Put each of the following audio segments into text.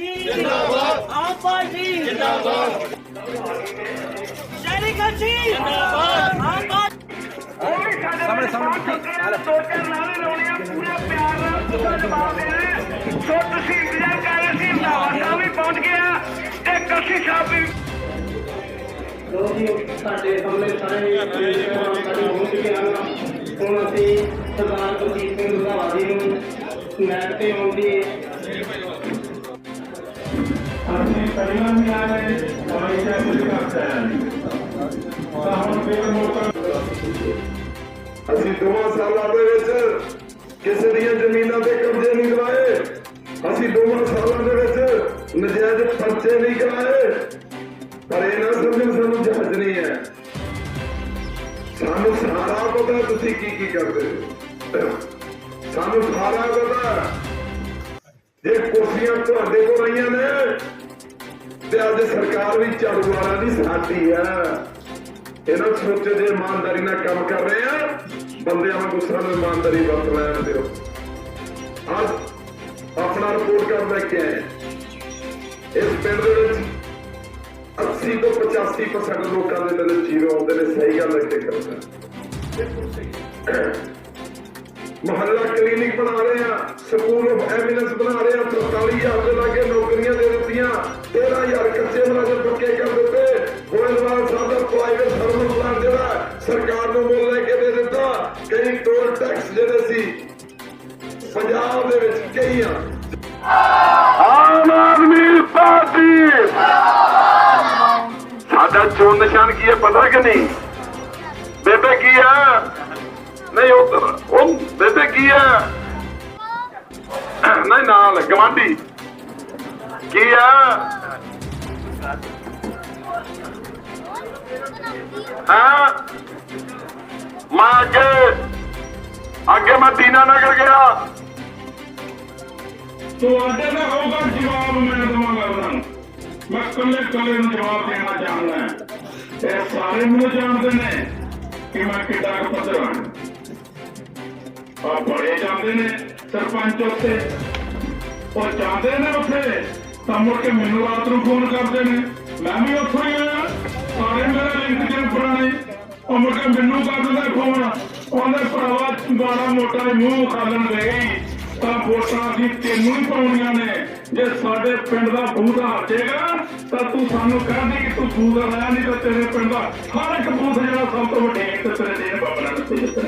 Party ਜਿੰਦਾਬਾਦ। ਆਮ party ਜਿੰਦਾਬਾਦ। ਸ਼ਹਿਰੀ ਕਲਸੀ ਜਿੰਦਾਬਾਦ। ਆਮ ਪਾਰਟੀ ਸਾਹਮਣੇ ਸਾਹਮਣੇ। ਦੋ ਚਾਰ ਨਾਰੇ ਲਾਉਣੇ ਆ ਪੂਰੇ ਪਿਆਰ ਨਾਲ ਪੂਰਾ ਜਵਾਬ ਦੇਣਾ। ਸੋ ਤੁਸੀਂ ਇੰਤਜ਼ਾਰ ਕਰ ਰਹੇ ਸੀ ਸਾਹਿਬ ਵੀ ਪਹੁੰਚ ਗਿਆ। ਤੇ ਕਲਸੀ ਸਾਹਿਬ ਵੀ ਲੋਕੀ ਸਾਡੇ ਸਾਹਮਣੇ ਸਾਰੇ ਸਾਡੇ ਹੋ ਚੁੱਕੇ ਹਨ। ਹੁਣ ਅਸੀਂ ਸਰਦਾਰ ਗੁਰਜੀਤ ਸਿੰਘ ਰੰਧਾਵਾ ਜੀ ਨੂੰ ਮੈਟ ਤੇ ਆਉਣ ਦੀ ਅਸੀਂ ਪਹਿਲਾਂ ਵੀ ਆਏ ਔਰ ਇਹ ਕੁਝ ਕਰਦਾ ਅਸੀਂ ਦੋਵਾਂ ਸਾਲਾਂ ਦੇ ਵਿੱਚ ਕਿਸੇ ਦੀਆਂ ਜ਼ਮੀਨਾਂ ਤੇ ਕਬਜ਼ੇ ਨਹੀਂ ਕਰਾਏ। ਅਸੀਂ ਦੋਵਾਂ ਸਾਲਾਂ ਦੇ ਵਿੱਚ ਨਜਾਇਜ਼ ਪਰਚੇ ਨਹੀਂ ਕਰਾਏ। ਪਰ ਇਹ ਨਾ ਸਮਝੋ, ਸਾਨੂੰ ਜਹਾਜ਼ ਨਹੀਂ ਹੈ। ਸਾਨੂੰ ਸਾਰਾ ਪਤਾ, ਤੁਸੀਂ ਕੀ ਕੀ ਕਰਦੇ ਹੋ? ਸਾਨੂੰ ਸਾਰਾ ਪਤਾ। ਜੇ ਕੁਰਸੀਆਂ ਤੁਹਾਡੇ ਕੋਲ ਆਈਆਂ ਨੇ ਤੇ ਅੱਜ ਸਰਕਾਰ ਵੀ ਝਾੜੂ ਵਾਲਾ ਦੀ ਸਾਡੀ ਆ। ਇਹਨਾਂ ਸੋਚੇ ਜੇ ਇਮਾਨਦਾਰੀ ਨਾਲ ਕੰਮ ਕਰ ਰਹੇ ਆ, ਬੰਦਿਆਂ ਵਾਂਗੂ ਸਾਨੂੰ ਇਮਾਨਦਾਰੀ ਵਰਤ ਲੈਣ ਦਿਓ। ਅੱਜ ਆਪਣਾ ਰਿਪੋਰਟ ਕਾਰਡ ਲੈ ਕੇ ਆਏ ਇਸ ਪਿੰਡ ਦੇ ਵਿੱਚ 80 ਤੋਂ 85% ਲੋਕਾਂ ਦੇ ਦਿਲ ਜੀਰੋ ਆਉਂਦੇ ਨੇ, ਸਹੀ ਗੱਲ ਇੱਥੇ ਕਰਦਾ ਮੁਹੱਲਾ ਕਲੀਨਿਕ ਬਣਾ ਰਹੇ ਆ, ਸਕੂਲ ਆਫ ਐਮਿਨੈਂਸ ਬਣਾ ਰਹੇ ਆ 43000 ਦੇ ਵਿੱਚ ਆ ਆਮ ਆਦਮੀ ਪਾਰਟੀ। ਸਾਡਾ ਚੋਣ ਨਿਸ਼ਾਨ ਕੀ ਹੈ, ਪਤਾ ਕਿ ਨਹੀਂ? ਬੇਬੇ ਕੀ ਆ ਨਹੀਂ, ਉਹ ਉਹ ਬੇਬੇ ਕੀ ਆ ਨਹੀਂ, ਨਾਲ ਗਵਾਂਢੀ। ਕੀ ਆ ਹਾਂ? ਮੈਂ ਅੱਗੇ ਅੱਗੇ ਮੈਂ ਦੀਨਾ ਨਗਰ ਗਿਆ। ਤੁਹਾਡੇ ਦਾ ਹੋਊਗਾ ਜਵਾਬ ਮੈਂ ਦਵਾਂਗਾ ਉਹਨਾਂ ਨੂੰ ਮੈਂ ਕੱਲੇ ਕੱਲੇ ਨੂੰ ਜਵਾਬ ਦੇਣਾ ਚਾਹੁੰਦਾ ਹਾਂ ਇਹ ਸਾਰੇ ਮੈਨੂੰ ਜਾਣਦੇ ਨੇ ਕਿ ਮੈਂ ਕਿੱਡਾ ਕੁ ਪੱਧਰ ਹਾਂ ਆ ਬੜੇ ਜਾਂਦੇ ਨੇ ਸਰਪੰਚ ਉੱਥੇ ਉਹ ਜਾਂਦੇ ਨੇ ਉੱਥੇ ਤਾਂ ਮੁੜ ਕੇ ਮੈਨੂੰ ਰਾਤ ਨੂੰ ਫੋਨ ਕਰਦੇ ਨੇ ਮੈਂ ਵੀ ਉੱਥੋਂ ਹੀ ਆਇਆ ਸਾਰੇ ਮੇਰੇ ਲਿੰਕ ਦੇ ਪੁਰਾਣੇ ਉਹ ਮੁੜ ਕੇ ਮੈਨੂੰ ਕਰ ਦਿੰਦਾ ਫੋਨ ਉਹਨੇ ਭਰਾਵਾ ਮਾੜਾ ਮੋਟਾ ਹੀ ਮੂੰਹ ਖਾਲਣ ਦੇ ਗਈ ਤਾਂ ਵੋਟਾਂ ਅਸੀਂ ਤੈਨੂੰ ਹੀ ਪਾਉਣੀਆਂ ਨੇ। ਜੇ ਸਾਡੇ ਪਿੰਡ ਦਾ ਬੂਥ ਹਟੇਗਾ, ਤਾਂ ਤੂੰ ਸਾਨੂੰ ਕਹਿੰਦੀ ਕਿ ਤੂੰ ਬੂਥ ਲਾਇਆ ਨਹੀਂ ਤਾਂ ਤੇਰੇ ਪਿੰਡ ਦਾ ਹਰ ਇੱਕ ਬੂਥ ਜਿਹੜਾ ਸਭ ਤੋਂ ਵੱਡੇ ਇੱਕ ਤੇਰੇ ਦੇ ਬਾਬਾ ਨਾਲ ਦਿੱਤੇ ਦਿੱਤੇ।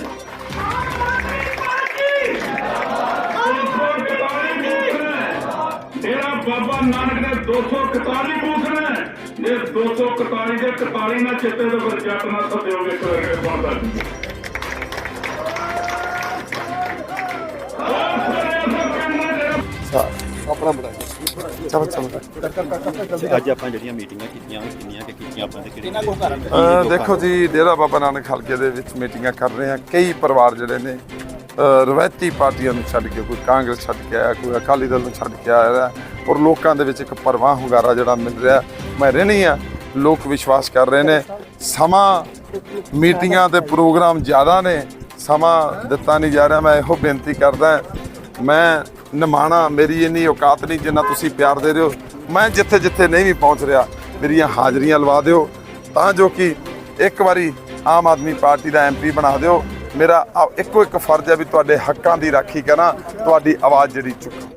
ਤੇਰਾ ਬਾਬਾ ਨਾਨਕ ਨੇ 241 ਬੂਥ ਨੇ। ਜੇ 241 ਦੇ 41 ਨਾਲ ਚਿੱਤੇ ਦੇ ਫਿਰ ਜੱਟ ਨਾਲ ਸਦਿਓਗੇ ਕਰਕੇ ਬਣਦਾ ਆਪਣਾ ਬਣਾਇਆ ਚਲ ਚਲ ਅੱਜ ਆਪਾਂ ਜਿਹੜੀਆਂ ਮੀਟਿੰਗਾਂ ਕੀਤੀਆਂ ਉਹ ਕਿੰਨੀਆਂ ਕਿ ਕੀਤੀਆਂ ਆਪਾਂ ਦੇ ਕਿਹੜੇ ਅਹ ਦੇਖੋ ਜੀ ਡੇਰਾ ਬਾਬਾ ਨਾਨਕ ਹਲਕੇ ਦੇ ਵਿੱਚ ਮੀਟਿੰਗਾਂ ਕਰ ਰਹੇ ਆ ਕਈ ਪਰਿਵਾਰ ਜਿਹੜੇ ਨੇ ਰਵਾਇਤੀ ਪਾਰਟੀਆਂ ਨੂੰ ਛੱਡ ਕੇ ਕੋਈ ਕਾਂਗਰਸ ਛੱਡ ਕੇ ਆਇਆ ਕੋਈ ਅਕਾਲੀ ਦਲ ਨੂੰ ਛੱਡ ਕੇ ਆਇਆ ਹੈ ਔਰ ਲੋਕਾਂ ਦੇ ਵਿੱਚ ਇੱਕ ਪਰਵਾਹ ਹੁੰਗਾਰਾ ਜਿਹੜਾ ਮਿਲ ਰਿਹਾ ਮੈਂ ਰਹਿਣੀ ਆ ਲੋਕ ਵਿਸ਼ਵਾਸ ਕਰ ਰਹੇ ਨੇ। ਸਮਾਂ ਮੀਟਿੰਗਾਂ ਤੇ ਪ੍ਰੋਗਰਾਮ ਜ਼ਿਆਦਾ ਨੇ ਸਮਾਂ ਦਿੱਤਾ ਨਹੀਂ ਜਾ ਰਿਹਾ। ਮੈਂ ਇਹੋ ਬੇਨਤੀ ਕਰਦਾ ਮੈਂ ਨਿਮਾਣਾ, ਮੇਰੀ ਇੰਨੀ ਔਕਾਤ ਨਹੀਂ ਜਿੰਨਾ ਤੁਸੀਂ ਪਿਆਰ ਦੇ ਰਹੇ ਹੋ। ਮੈਂ ਜਿੱਥੇ ਜਿੱਥੇ ਨਹੀਂ ਵੀ ਪਹੁੰਚ ਰਿਹਾ, ਮੇਰੀਆਂ ਹਾਜ਼ਰੀਆਂ ਲਵਾ ਦਿਓ। ਤਾਂ ਜੋ ਕਿ ਇੱਕ ਵਾਰੀ ਆਮ ਆਦਮੀ ਪਾਰਟੀ ਦਾ ਐਮਪੀ ਬਣਾ ਦਿਓ। ਮੇਰਾ ਇੱਕੋ ਇੱਕ ਫਰਜ਼ ਹੈ ਵੀ ਤੁਹਾਡੇ ਹੱਕਾਂ ਦੀ ਰਾਖੀ ਕਰਾਂ, ਤੁਹਾਡੀ ਆਵਾਜ਼ ਜਿਹੜੀ ਚੁੱਕਾਂ